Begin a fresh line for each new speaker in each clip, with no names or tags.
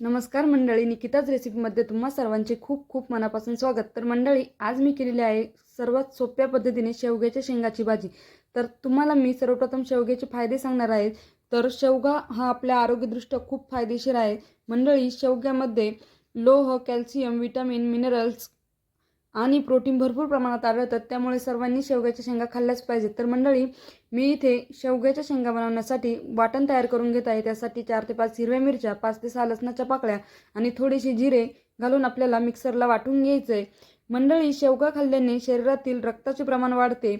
नमस्कार मंडळी निकिताच रेसिपीमध्ये तुम्हा सर्वांचे खूप खूप मनापासून स्वागत. तर मंडळी आज मी केलेली आहे सर्वात सोप्या पद्धतीने शेवग्याच्या शेंगाची भाजी. तर तुम्हाला मी सर्वप्रथम शेवग्याचे फायदे सांगणार आहे. तर शेवगा हा आपल्या आरोग्यदृष्ट्या खूप फायदेशीर आहे. मंडळी शेवग्यामध्ये लोह कॅल्शियम विटॅमिन मिनरल्स आणि प्रोटीन भरपूर प्रमाणात आढळतात. त्यामुळे सर्वांनी शेवग्याच्या शेंगा खाल्ल्याच पाहिजेत. तर मंडळी मी इथे शेवग्याच्या शेंगा बनवण्यासाठी वाटण तयार करून घेत आहे. त्यासाठी चार ते पाच हिरव्या मिरच्या पाच ते सहा लसणाच्या पाकळ्या आणि थोडीशी जिरे घालून आपल्याला मिक्सरला वाटून घ्यायचं आहे मंडळी शेवगा खाल्ल्याने शरीरातील रक्ताचे प्रमाण वाढते.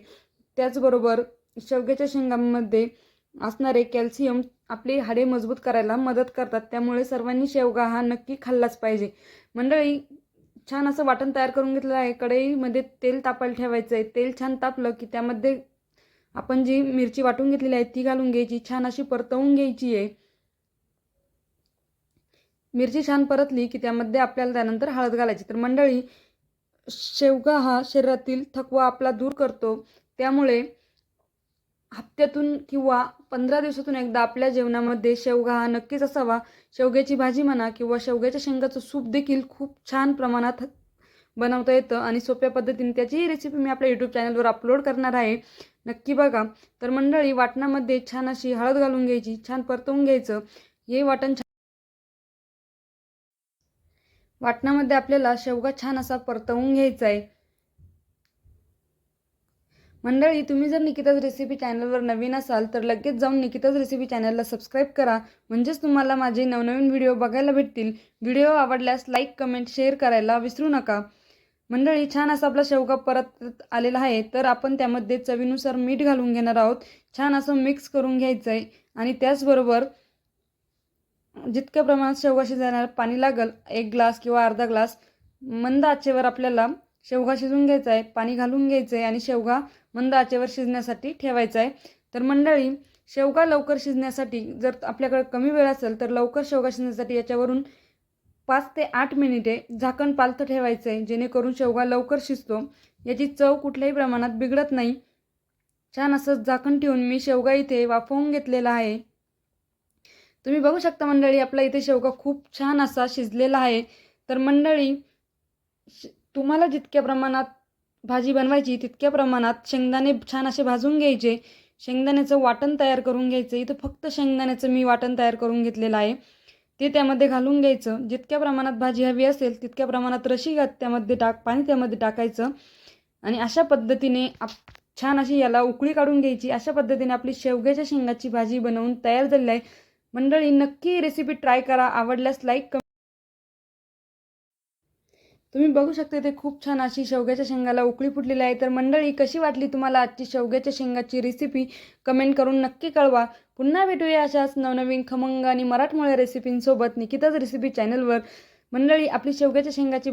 त्याचबरोबर शेवग्याच्या शेंगांमध्ये असणारे कॅल्शियम आपली हाडे मजबूत करायला मदत करतात. त्यामुळे सर्वांनी शेवगा हा नक्की खाल्लाच पाहिजे. मंडळी छान असं वाटण तयार करून घेतलं आहे. कढईमध्ये तेल तापायला ठेवायचं आहे. तेल छान तापलं की त्यामध्ये आपण जी मिरची वाटून घेतलेली आहे ती घालून घ्यायची. छान अशी परतवून घ्यायची आहे. मिरची छान परतली की त्यामध्ये आपल्याला त्यानंतर हळद घालायची. तर मंडळी शेवगा हा शरीरातील थकवा आपला दूर करतो. त्यामुळे हप्त्यातून किंवा पंधरा दिवसातून एकदा आपल्या जेवणामध्ये शेवगा हा नक्कीच असावा. शेवग्याची भाजी म्हणा किंवा शेवग्याच्या शेंगाचं सूप देखील खूप छान प्रमाणात बनवता येतं आणि सोप्या पद्धतीने त्याचीही रेसिपी मी आपल्या यूट्यूब चॅनलवर अपलोड करणार आहे. नक्की बघा. तर मंडळी वाटणामध्ये छान अशी हळद घालून घ्यायची छान परतवून घ्यायचं. हे वाटण छान वाटणामध्ये आपल्याला शेवगा छान असा परतवून घ्यायचा आहे. मंडळी तुम्ही जर निकिताज रेसिपी चॅनलवर नवीन असाल तर लगेच जाऊन निकिताज रेसिपी चॅनलला सबस्क्राईब करा. म्हणजेच तुम्हाला माझे नवनवीन व्हिडिओ बघायला भेटतील. व्हिडिओ आवडल्यास लाईक कमेंट शेअर करायला विसरू नका. मंडळी छान असा आपला शेवगा परत आलेला आहे तर आपण त्यामध्ये चवीनुसार मीठ घालून घेणार आहोत. छान असं मिक्स करून घ्यायचं आहे आणि त्याचबरोबर जितक्या प्रमाणात शेवगा शिजणार पाणी लागल एक ग्लास किंवा अर्धा ग्लास मंद आचेवर आपल्याला शेवगा शिजून घ्यायचा आहे पाणी घालून घ्यायचं आहे आणि शेवगा मंद आचेवर शिजण्यासाठी ठेवायचा आहे. तर मंडळी शेवगा लवकर शिजण्यासाठी जर आपल्याकडे कमी वेळ असेल तर लवकर शेवगा शिजण्यासाठी याच्यावरून पाच ते आठ मिनिटे झाकण पालतं ठेवायचं आहे जेणेकरून शेवगा लवकर शिजतो. याची चव कुठल्याही प्रमाणात बिघडत नाही. छान असं झाकण ठेवून मी शेवगा इथे वाफवून घेतलेला आहे. तुम्ही बघू शकता मंडळी आपला इथे शेवगा खूप छान असा शिजलेला आहे. तर मंडळी तुम्हाला जितक्या प्रमाणात भाजी बनवायची तितक्या प्रमाणात शेंगदाणे छान असे भाजून घ्यायचे. शेंगदाण्याचं वाटण तयार करून घ्यायचं. इथं फक्त शेंगदाण्याचं मी वाटण तयार करून घेतलेलं आहे. ते त्यामध्ये घालून घ्यायचं. जितक्या प्रमाणात भाजी हवी असेल तितक्या प्रमाणात रशी घात त्यामध्ये टाक पाणी त्यामध्ये टाकायचं. आणि अशा पद्धतीने आप छान अशी याला उकळी काढून घ्यायची. अशा पद्धतीने आपली शेवग्याच्या शेंगाची भाजी बनवून तयार झालेली आहे. मंडळी नक्की रेसिपी ट्राय करा. आवडल्यास लाईक तुम्ही बघू शकता ते खूप छान अशी शेवग्याच्या शेंगाला उकळी फुटलेली आहे. तर मंडळी कशी वाटली तुम्हाला आजची शेवग्याच्या शेंगाची रेसिपी कमेंट करून नक्की कळवा. पुन्हा भेटूया अशाच नवनवीन खमंग आणि मराठमोळ्या रेसिपींसोबत निकिताच रेसिपी चॅनलवर मंडळी आपली शेवग्याच्या शेंगाची